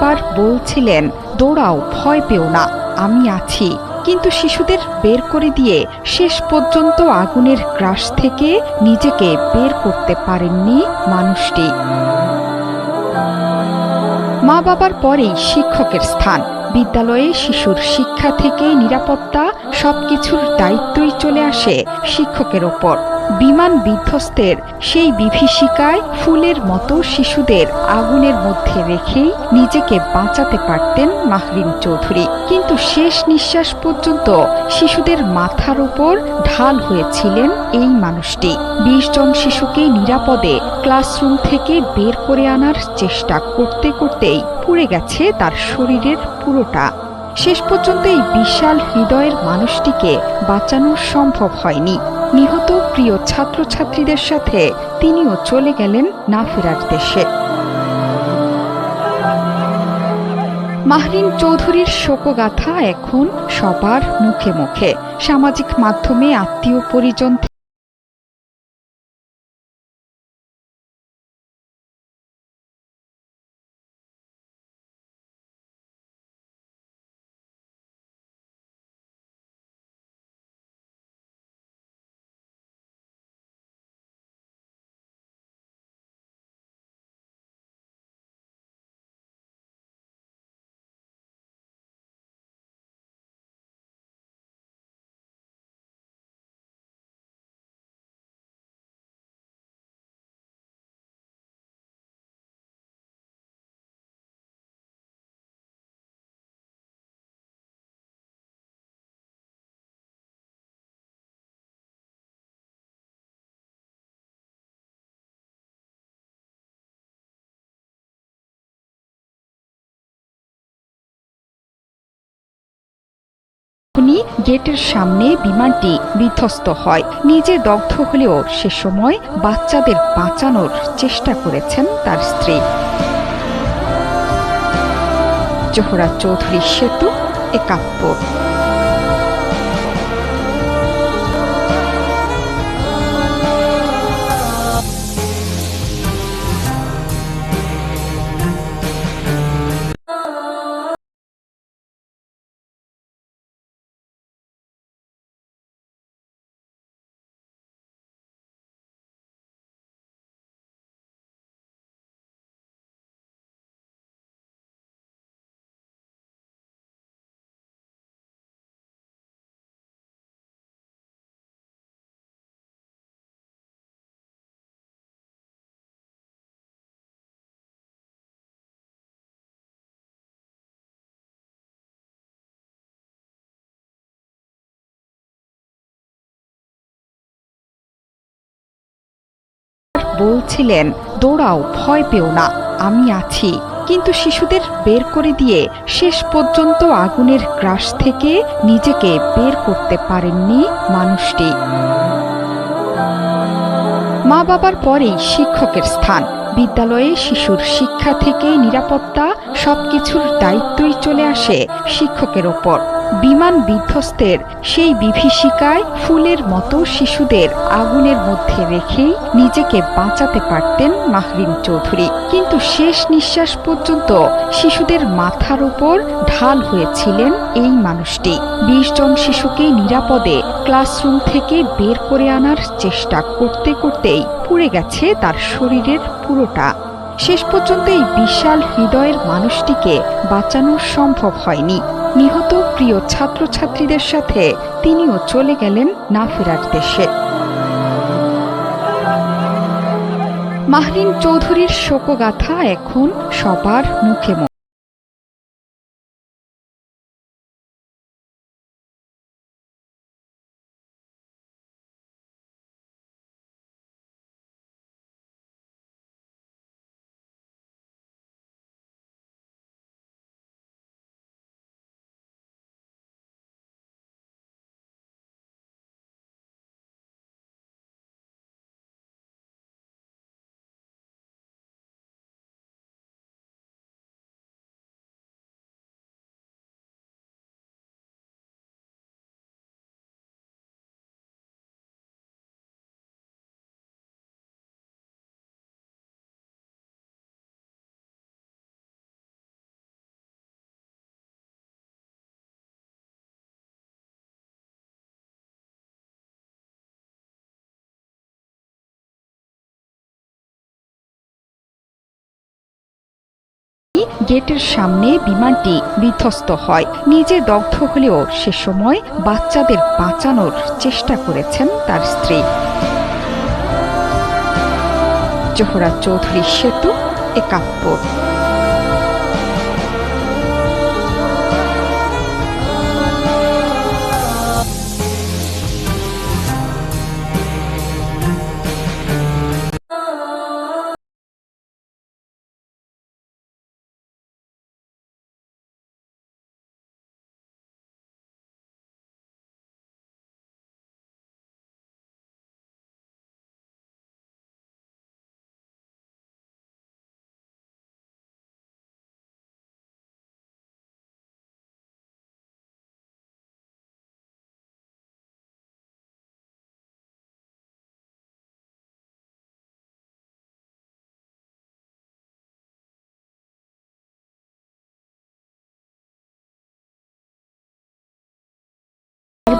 বার বলছিলেন, দৌড়াও, ভয় পেও না, আমি আছি। কিন্তু শিশুদের বের করে দিয়ে শেষ পর্যন্ত আগুনের গ্রাস থেকে নিজেকে বের করতে পারেননি মানুষটি। মা বাবার পরেই শিক্ষকের স্থান। বিদ্যালয়ে শিশুর শিক্ষা থেকে নিরাপত্তা, সবকিছুর দায়িত্বই চলে আসে শিক্ষকের ওপর। বিমান বিধ্বস্তের সেই বিভীষিকায় ফুলের মতো শিশুদের আগুনের মধ্যে রেখেই নিজেকে বাঁচাতে পারতেন মাহরিন চৌধুরী। কিন্তু শেষ নিঃশ্বাস পর্যন্ত শিশুদের মাথার ওপর ঢাল হয়েছিলেন এই মানুষটি। বিশ জন শিশুকে নিরাপদে ক্লাসরুম থেকে বের করে আনার চেষ্টা করতে করতেই পুড়ে গেছে তার শরীরের পুরোটা। শেষ পর্যন্ত এই বিশাল হৃদয়ের মানুষটিকে বাঁচানো সম্ভব হয়নি। নিহত প্রিয় ছাত্রছাত্রীদের সাথে তিনিও চলে গেলেন না ফেরার দেশে। মাহরিন চৌধুরীর শোকগাথা এখন সবার মুখে মুখে। সামাজিক মাধ্যমে আত্মীয় পরিজন তখনই গেটের সামনে বিমানটি বিধ্বস্ত হয়। নিজে দগ্ধ হলেও সে সময় বাচ্চাদের বাঁচানোর চেষ্টা করেছেন তার স্ত্রী। জোহরা চৌধুরী সেতু, একাত্তর। বলছিলেন, দৌড়াও, ভয় পেও না, আমি আছি। কিন্তু শিশুদের বের করে দিয়ে শেষ পর্যন্ত আগুনের গ্রাস থেকে নিজেকে বের করতে পারেননি মানুষটি। মা বাবার পরেই শিক্ষকের স্থান। বিদ্যালয়ে শিশুর শিক্ষা থেকে নিরাপত্তা, সবকিছুর দায়িত্বই চলে আসে শিক্ষকের ওপর। বিমান বিধ্বস্তের সেই বিভীষিকায় ফুলের মতো শিশুদের আগুনের মধ্যে রেখেই নিজেকে বাঁচাতে পারতেন মাহরিন চৌধুরী। কিন্তু শেষ নিঃশ্বাস পর্যন্ত শিশুদের মাথার ওপর ঢাল হয়েছিলেন এই মানুষটি। বিশ জন শিশুকে নিরাপদে ক্লাসরুম থেকে বের করে আনার চেষ্টা করতে করতেই পুড়ে গেছে তার শরীরের পুরোটা। শেষ পর্যন্ত এই বিশাল হৃদয়ের মানুষটিকে বাঁচানো সম্ভব হয়নি। নিহত প্রিয় ছাত্রছাত্রীদের সাথে তিনিও চলে গেলেন না ফেরার দেশে। মাহরিন চৌধুরীর শোকগাথা এখন সবার মুখে মুখে গেটের সামনে বিমানটি বিধ্বস্ত হয়। নিজে দগ্ধ হলেও সে সময় বাচ্চাদের বাঁচানোর চেষ্টা করেছেন তার স্ত্রী। জোহরা চৌধুরী সেতু, একাত্তর।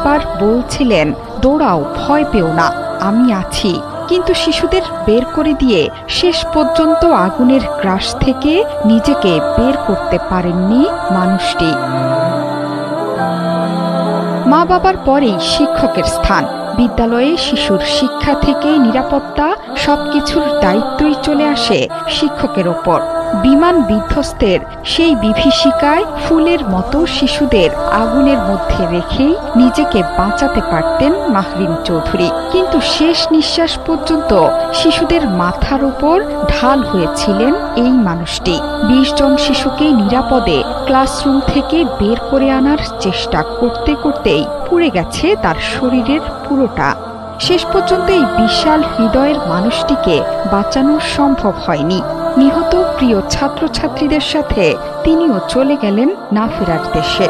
বারবার বলছিলেন, দৌড়াও, ভয় পেও না, আমি আছি। কিন্তু শিশুদের বের করে দিয়ে শেষ পর্যন্ত আগুনের গ্রাস থেকে নিজেকে বের করতে পারেননি মানুষটি। মা বাবার পরেই শিক্ষকের স্থান। বিদ্যালয়ে শিশুর শিক্ষা থেকে নিরাপত্তা, সবকিছুর দায়িত্বই চলে আসে শিক্ষকের ওপর। বিমান বিধ্বস্তের সেই বিভীষিকায় ফুলের মতো শিশুদের আগুনের মধ্যে রেখেই নিজেকে বাঁচাতে পারতেন মাহরিন চৌধুরী। কিন্তু শেষ নিঃশ্বাস পর্যন্ত শিশুদের মাথার ওপর ঢাল হয়েছিলেন এই মানুষটি। বিশ জন শিশুকে নিরাপদে ক্লাসরুম থেকে বের করে আনার চেষ্টা করতে করতেই পুড়ে গেছে তার শরীরের পুরোটা। শেষ পর্যন্ত এই বিশাল হৃদয়ের মানুষটিকে বাঁচানো সম্ভব হয়নি। নিহত প্রিয় ছাত্রছাত্রীদের সাথে তিনিও চলে গেলেন না ফেরার দেশে।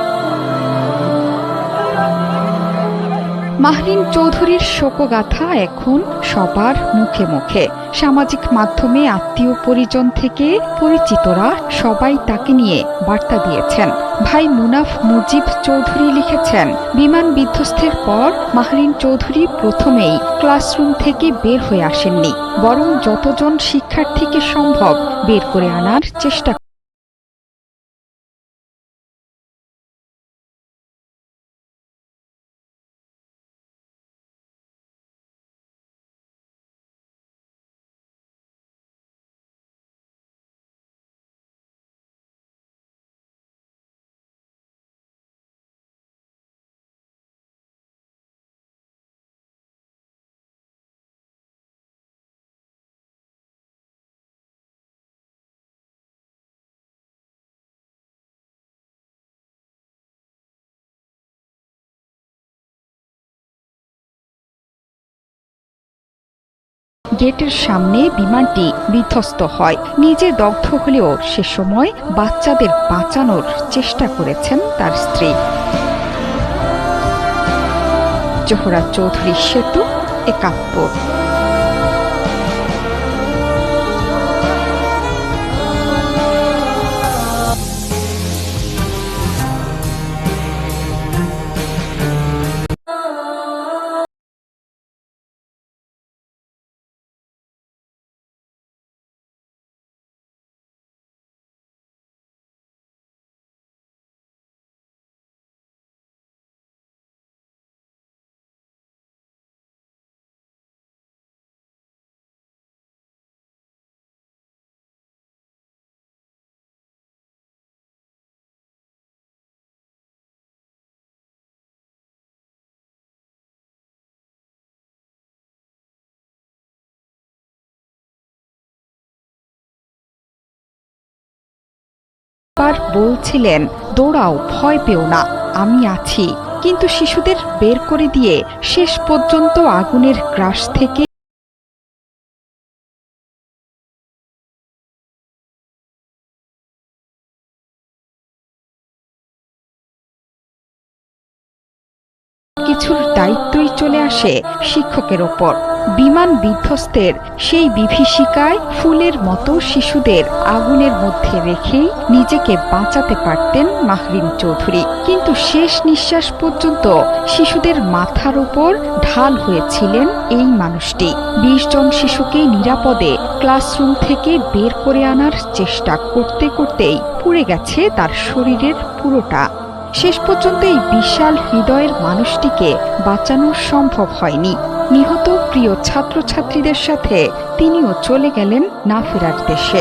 মাহরিন চৌধুরীর শোকগাথা এখন সবার মুখে মুখে। সামাজিক মাধ্যমে আত্মীয় পরিজন থেকে পরিচিতরা সবাই তাকে নিয়ে বার্তা দিয়েছেন। ভাই মুনাফ মুজিব চৌধুরী লিখেছেন, বিমান বিধ্বস্তের পর মাহরিন চৌধুরী প্রথমেই ক্লাসরুম থেকে বের হয়ে আসেননি, বরং যতজন শিক্ষার্থীকে সম্ভব বের করে আনার চেষ্টা গেটের সামনে বিমানটি বিধ্বস্ত হয়। নিজে দগ্ধ হলেও সে সময় বাচ্চাদের বাঁচানোর চেষ্টা করেছেন তার স্ত্রী। জোহরা চৌধুরী সেতু, একাত্তর। বার বলছিলেন, দৌড়াও, ভয় পেও না, আমি আছি। কিন্তু শিশুদের বের করে দিয়ে শেষ পর্যন্ত আগুনের গ্রাস থেকে কিছুর দায়িত্বই চলে আসে শিক্ষকের ওপর। বিমান বিধ্বস্তের সেই বিভীষিকায় ফুলের মতো শিশুদের আগুনের মধ্যে রেখেই নিজেকে বাঁচাতে পারতেন মাহরিন চৌধুরী। কিন্তু শেষ নিঃশ্বাস পর্যন্ত শিশুদের মাথার উপর ঢাল হয়েছিলেন এই মানুষটি। বিশ জন শিশুকে নিরাপদে ক্লাসরুম থেকে বের করে আনার চেষ্টা করতে করতেই পুড়ে গেছে তার শরীরের পুরোটা। শেষ পর্যন্ত এই বিশাল হৃদয়ের মানুষটিকে বাঁচানো সম্ভব হয়নি। নিহত প্রিয় ছাত্রছাত্রীদের সাথে তিনিও চলে গেলেন না ফেরার দেশে।